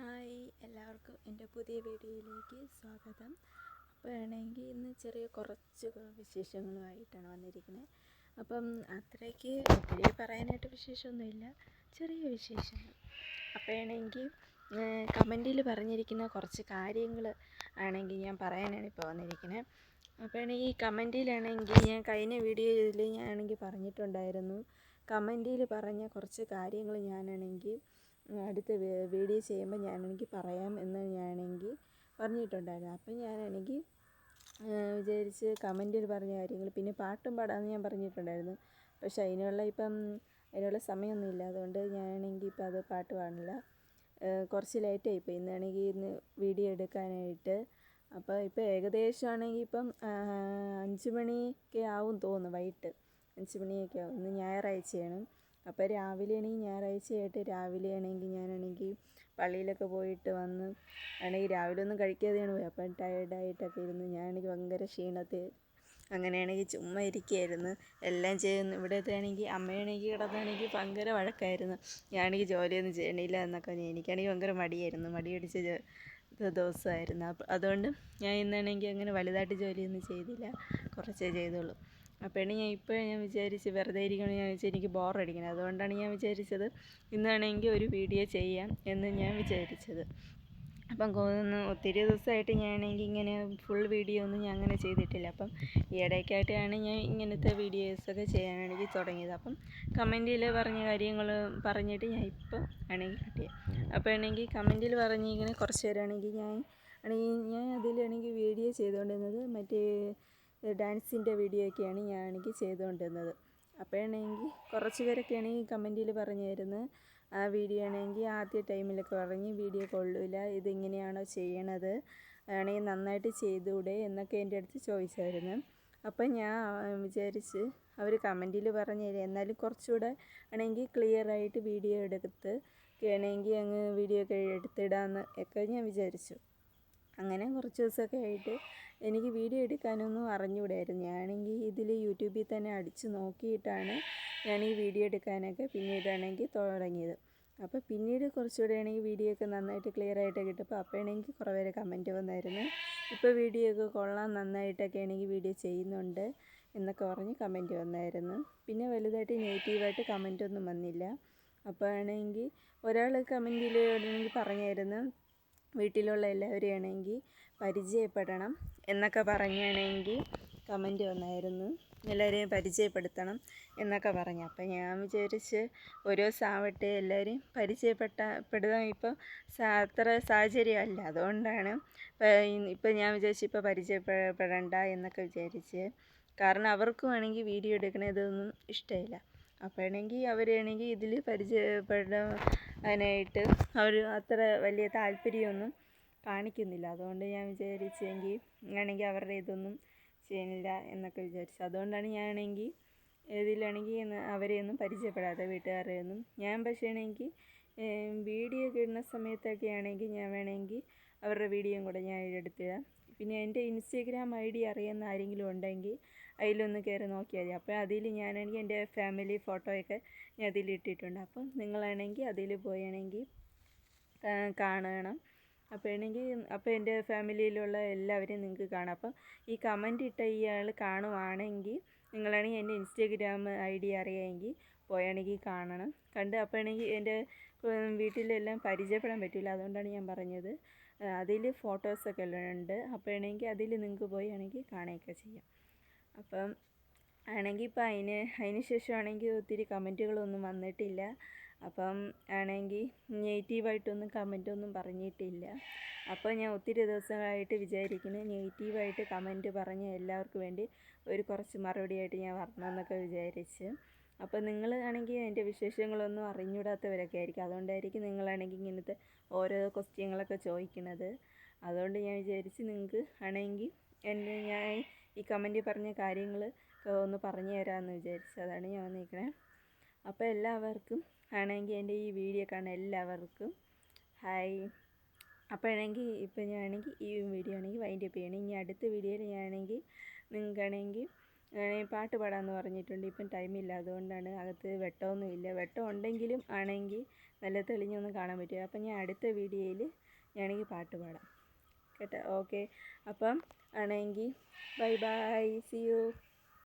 Hi എല്ലാവർക്കും എന്റെ പുതിയ വീഡിയോയിലേക്ക് സ്വാഗതം. അപ്പോൾ വേണമെങ്കിൽ ഇന്ന് ചെറിയ കുറച്ച് വിശേഷങ്ങളുമായിട്ടാണ് വന്നിരിക്കുന്നത്. അപ്പം അത്രയ്ക്ക് ഒത്തിരി പറയാനായിട്ട് വിശേഷമൊന്നുമില്ല ചെറിയ വിശേഷങ്ങൾ. അപ്പോൾ വേണമെങ്കിൽ കമന്റിൽ പറഞ്ഞിരിക്കുന്ന കുറച്ച് കാര്യങ്ങൾ ആണെങ്കിൽ ഞാൻ പറയാനാണ് ഇപ്പോൾ വന്നിരിക്കുന്നത്. അപ്പോൾ ഈ കമന്റിലാണെങ്കിൽ ഞാൻ കഴിഞ്ഞ വീഡിയോയിൽ ഞാനാണെങ്കിൽ പറഞ്ഞിട്ടുണ്ടായിരുന്നു. കമന്റിൽ പറഞ്ഞ കുറച്ച് കാര്യങ്ങൾ ഞാനാണെങ്കിൽ അടുത്ത വീഡിയോ ചെയ്യുമ്പോൾ ഞാനാണെങ്കിൽ പറയാം എന്ന് ഞാനാണെങ്കിൽ പറഞ്ഞിട്ടുണ്ടായിരുന്നു. അപ്പം ഞാനാണെങ്കിൽ വിചാരിച്ച് കമന്റിൽ പറഞ്ഞ കാര്യങ്ങൾ പിന്നെ പാട്ടും പാടാമെന്ന് ഞാൻ പറഞ്ഞിട്ടുണ്ടായിരുന്നു. പക്ഷേ അതിനുള്ള ഇപ്പം അതിനുള്ള സമയമൊന്നുമില്ല അതുകൊണ്ട് ഞാനാണെങ്കിൽ ഇപ്പം അത് പാട്ട് പാടില്ല. കുറച്ച് ലേറ്റായി ലേറ്റായിപ്പോയി. ഇന്നാണെങ്കിൽ ഇന്ന് വീഡിയോ എടുക്കാനായിട്ട്. അപ്പോൾ ഇപ്പോൾ ഏകദേശം ആണെങ്കിൽ ഇപ്പം അഞ്ച് മണിയൊക്കെ ആവും തോന്നുന്നു വൈകിട്ട്. അഞ്ച് മണിയൊക്കെ ആവും. ഇന്ന് ഞായറാഴ്ചയാണ്. അപ്പോൾ രാവിലെ ആണെങ്കിൽ ഞായറാഴ്ചയായിട്ട് രാവിലെ ആണെങ്കിൽ ഞാനാണെങ്കിൽ പള്ളിയിലൊക്കെ പോയിട്ട് വന്ന് ആണെങ്കിൽ രാവിലെ ഒന്നും കഴിക്കാതെയാണ് പോയത് അപ്പം ടയർഡായിട്ടൊക്കെ ഇരുന്ന് ഞാനാണെങ്കിൽ ഭയങ്കര ക്ഷീണത്തിൽ അങ്ങനെയാണെങ്കിൽ ചുമ്മാ ഇരിക്കുകയായിരുന്നു എല്ലാം ചെയ്യുന്നു. ഇവിടുത്തെ ആണെങ്കിൽ അമ്മയാണെങ്കിൽ കിടന്നാണെങ്കിൽ ഭയങ്കര വഴക്കായിരുന്നു. ഞാനാണെങ്കിൽ ജോലിയൊന്നും ചെയ്യണില്ല എന്നൊക്കെ എനിക്കാണെങ്കിൽ ഭയങ്കര മടിയായിരുന്നു. മടി പിടിച്ച ദിവസമായിരുന്നു. അതുകൊണ്ട് ഞാൻ ഇന്നാണെങ്കിൽ അങ്ങനെ വലുതായിട്ട് ജോലിയൊന്നും ചെയ്തില്ല. കുറച്ചേ ചെയ്തുള്ളൂ. അപ്പോഴാണ് ഞാൻ ഇപ്പോൾ ഞാൻ വിചാരിച്ച് വെറുതെ ഇരിക്കണം ഞാൻ വിചാരിച്ചു എനിക്ക് ബോറടിക്കണം. അതുകൊണ്ടാണ് ഞാൻ വിചാരിച്ചത് ഇന്നാണെങ്കിൽ ഒരു വീഡിയോ ചെയ്യാം എന്ന് ഞാൻ വിചാരിച്ചത്. അപ്പം ഒത്തിരി ദിവസമായിട്ട് ഞാനാണെങ്കിൽ ഇങ്ങനെ ഫുൾ വീഡിയോ ഒന്നും ഞാൻ അങ്ങനെ ചെയ്തിട്ടില്ല. അപ്പം ഇടയ്ക്കായിട്ടാണ് ഞാൻ ഇങ്ങനത്തെ വീഡിയോസൊക്കെ ചെയ്യാനാണെങ്കിൽ തുടങ്ങിയത്. അപ്പം കമന്റിൽ പറഞ്ഞ കാര്യങ്ങൾ പറഞ്ഞിട്ട് ഞാൻ ഇപ്പം ആണെങ്കിൽ കിട്ടിയത് അപ്പോൾ ആണെങ്കിൽ കമന്റിൽ പറഞ്ഞിങ്ങനെ കുറച്ച് പേരാണെങ്കിൽ ഞാൻ ആണെങ്കിൽ ഞാൻ അതിലാണെങ്കിൽ വീഡിയോ ചെയ്തുകൊണ്ടിരുന്നത് മറ്റേ ഡാൻസിന്റെ വീഡിയോ ഒക്കെയാണ് ഞാനാണെങ്കിൽ ചെയ്തുകൊണ്ടിരുന്നത്. അപ്പോഴാണെങ്കിൽ കുറച്ച് പേരൊക്കെ ആണെങ്കിൽ കമന്റിൽ പറഞ്ഞായിരുന്നു ആ വീഡിയോ ആണെങ്കിൽ ആദ്യ ടൈമിലൊക്കെ പറഞ്ഞ് വീഡിയോ കൊള്ളില്ല ഇതിങ്ങനെയാണോ ചെയ്യണത് ആണെങ്കിൽ നന്നായിട്ട് ചെയ്തുകൂടെ എന്നൊക്കെ എന്റെ അടുത്ത് ചോദിച്ചായിരുന്നു. അപ്പം ഞാൻ വിചാരിച്ച് അവർ കമന്റിൽ പറഞ്ഞു തരും. എന്നാലും കുറച്ചുകൂടെ ആണെങ്കിൽ ക്ലിയർ ആയിട്ട് വീഡിയോ എടുത്ത് ആണെങ്കിൽ അങ്ങ് വീഡിയോ ഒക്കെ എടുത്തിടാമെന്ന് ഒക്കെ ഞാൻ വിചാരിച്ചു. അങ്ങനെ കുറച്ച് ദിവസമൊക്കെ ആയിട്ട് എനിക്ക് വീഡിയോ എടുക്കാനൊന്നും അറിഞ്ഞുകൂടായിരുന്നു. ഞാനെങ്കിൽ ഇതിൽ യൂട്യൂബിൽ തന്നെ അടിച്ച് നോക്കിയിട്ടാണ് ഞാൻ ഈ വീഡിയോ എടുക്കാനൊക്കെ പിന്നീടാണെങ്കിൽ തുടങ്ങിയത്. അപ്പോൾ പിന്നീട് കുറച്ചുകൂടെ ആണെങ്കിൽ വീഡിയോ ഒക്കെ നന്നായിട്ട് ക്ലിയർ ആയിട്ട് കിട്ടുമ്പോൾ അപ്പോഴാണെങ്കിൽ കുറേ പേര് കമന്റ് വന്നായിരുന്നു. ഇപ്പോൾ വീഡിയോ ഒക്കെ കൊള്ളാം നന്നായിട്ടൊക്കെ ആണെങ്കിൽ വീഡിയോ ചെയ്യുന്നുണ്ട് എന്നൊക്കെ പറഞ്ഞ് കമന്റ് വന്നായിരുന്നു. പിന്നെ വലുതായിട്ട് നെഗറ്റീവായിട്ട് കമന്റൊന്നും വന്നില്ല. അപ്പോൾ ആണെങ്കിൽ ഒരാൾ കമന്റിൽ പറഞ്ഞായിരുന്നു. വീട്ടിലുള്ള എല്ലാവരെയും ആണെങ്കിൽ പരിചയപ്പെടണം എന്നൊക്കെ പറഞ്ഞാണെങ്കിൽ കമന്റ് വന്നായിരുന്നു. എല്ലാവരെയും പരിചയപ്പെടുത്തണം എന്നൊക്കെ പറഞ്ഞു. അപ്പം ഞാൻ വിചാരിച്ച് ഓരോ സാവട്ടെ എല്ലാവരെയും പരിചയപ്പെട്ട പെടുത്താൻ ഇപ്പോൾ അത്ര സാഹചര്യമല്ല. അതുകൊണ്ടാണ് ഇപ്പം ഞാൻ വിചാരിച്ചു ഇപ്പോൾ പരിചയപ്പെടേണ്ട എന്നൊക്കെ വിചാരിച്ച്. കാരണം അവർക്കും ആണെങ്കിൽ വീഡിയോ എടുക്കണതൊന്നും ഇഷ്ടമില്ല. അപ്പോഴാണെങ്കിൽ അവരാണെങ്കിൽ ഇതിൽ പരിചയപ്പെടാനായിട്ട് അവർ അത്ര വലിയ താല്പര്യമൊന്നും കാണിക്കുന്നില്ല. അതുകൊണ്ട് ഞാൻ വിചാരിച്ചെങ്കിൽ ആണെങ്കിൽ അവരുടെ ഇതൊന്നും ചെയ്യുന്നില്ല എന്നൊക്കെ വിചാരിച്ചു. അതുകൊണ്ടാണ് ഞാനാണെങ്കിൽ ഇതിലാണെങ്കിൽ അവരെയൊന്നും പരിചയപ്പെടാതെ വീട്ടുകാരെയൊന്നും ഞാൻ പക്ഷേ ആണെങ്കിൽ വീഡിയോ ഒക്കെ ഇടുന്ന സമയത്തൊക്കെ ആണെങ്കിൽ ഞാൻ വേണമെങ്കിൽ അവരുടെ വീഡിയോയും കൂടെ ഞാൻ എടുത്തിടാം. പിന്നെ എന്റെ ഇൻസ്റ്റഗ്രാം ഐ ഡി അറിയുന്ന ആരെങ്കിലും ഉണ്ടെങ്കിൽ അതിലൊന്ന് കയറി നോക്കിയാൽ മതി. അപ്പോൾ അതിൽ ഞാനാണെങ്കിൽ എന്റെ ഫാമിലി ഫോട്ടോയൊക്കെ ഞാൻ അതിൽ ഇട്ടിട്ടുണ്ട്. അപ്പം നിങ്ങളാണെങ്കിൽ അതിൽ പോയാണെങ്കിൽ കാണണം. അപ്പോൾ ആണെങ്കിൽ അപ്പോൾ എന്റെ ഫാമിലിയിലുള്ള എല്ലാവരെയും നിങ്ങൾക്ക് കാണാം. അപ്പം ഈ കമന്റ് ഇട്ട ഇയാൾ കാണുവാണെങ്കിൽ നിങ്ങളാണെങ്കിൽ എന്റെ ഇൻസ്റ്റഗ്രാം ഐ ഡി അറിയാമെങ്കിൽ പോയാണെങ്കിൽ കാണണം. കണ്ട് അപ്പോഴാണെങ്കിൽ എന്റെ വീട്ടിലെല്ലാം പരിചയപ്പെടാൻ പറ്റില്ല. അതുകൊണ്ടാണ് ഞാൻ പറഞ്ഞത്. അതിൽ ഫോട്ടോസൊക്കെ ഉണ്ട്. അപ്പോഴാണെങ്കിൽ അതിൽ നിങ്ങൾക്ക് പോയി ആണെങ്കിൽ കാണുകയൊക്കെ ചെയ്യാം. അപ്പം ആണെങ്കിൽ ഇപ്പം അതിന് അതിന് ശേഷമാണെങ്കിൽ ഒത്തിരി കമന്റുകളൊന്നും വന്നിട്ടില്ല. അപ്പം ആണെങ്കിൽ നെഗറ്റീവായിട്ടൊന്നും കമന്റൊന്നും പറഞ്ഞിട്ടില്ല. അപ്പോൾ ഞാൻ ഒത്തിരി ദിവസമായിട്ട് വിചാരിക്കുന്നു നെഗറ്റീവായിട്ട് കമന്റ് പറഞ്ഞ എല്ലാവർക്കും വേണ്ടി ഒരു കുറച്ച് മറുപടിയായിട്ട് ഞാൻ വരണമെന്നൊക്കെ വിചാരിച്ച്. അപ്പോൾ നിങ്ങൾ ആണെങ്കിൽ എന്റെ വിശേഷങ്ങളൊന്നും അറിഞ്ഞൂടാത്തവരൊക്കെ ആയിരിക്കും. അതുകൊണ്ടായിരിക്കും നിങ്ങളാണെങ്കിൽ ഇങ്ങനത്തെ ഓരോ ക്വസ്റ്റ്യങ്ങളൊക്കെ ചോദിക്കുന്നത് അതുകൊണ്ട് ഞാൻ വിചാരിച്ച് നിങ്ങൾക്ക് ആണെങ്കിൽ എന്റെ ഞാൻ ഈ കമന്റിൽ പറഞ്ഞ കാര്യങ്ങൾ ഒന്ന് പറഞ്ഞു തരാമെന്ന് വിചാരിച്ചു അതാണ് ഞാൻ വന്നിരിക്കണേ അപ്പോൾ എല്ലാവർക്കും ആണെങ്കിൽ എന്റെ ഈ വീഡിയോ കാണാൻ എല്ലാവർക്കും ഹായ്. അപ്പോഴാണെങ്കിൽ ഇപ്പം ഞാനാണെങ്കിൽ ഈ വീഡിയോ ആണെങ്കിൽ വൈൻഡപ്പ് ചെയ്യണം. ഇനി അടുത്ത വീഡിയോയിൽ ഞാനാണെങ്കിൽ നിങ്ങൾക്കാണെങ്കിൽ പാട്ട് പാടാമെന്ന് പറഞ്ഞിട്ടുണ്ട്. ഇപ്പം ടൈമില്ല അതുകൊണ്ടാണ് അകത്ത് വെട്ടമൊന്നുമില്ല വെട്ടം ഉണ്ടെങ്കിലും ആണെങ്കിൽ നല്ല തെളിഞ്ഞൊന്നും കാണാൻ പറ്റില്ല. അപ്പം ഞാൻ അടുത്ത വീഡിയോയിൽ ഞാനെങ്കിൽ പാട്ട് പാടാം. കേട്ടോ? ഓക്കെ അപ്പം ആണെങ്കിൽ ബൈ ബൈ സി യു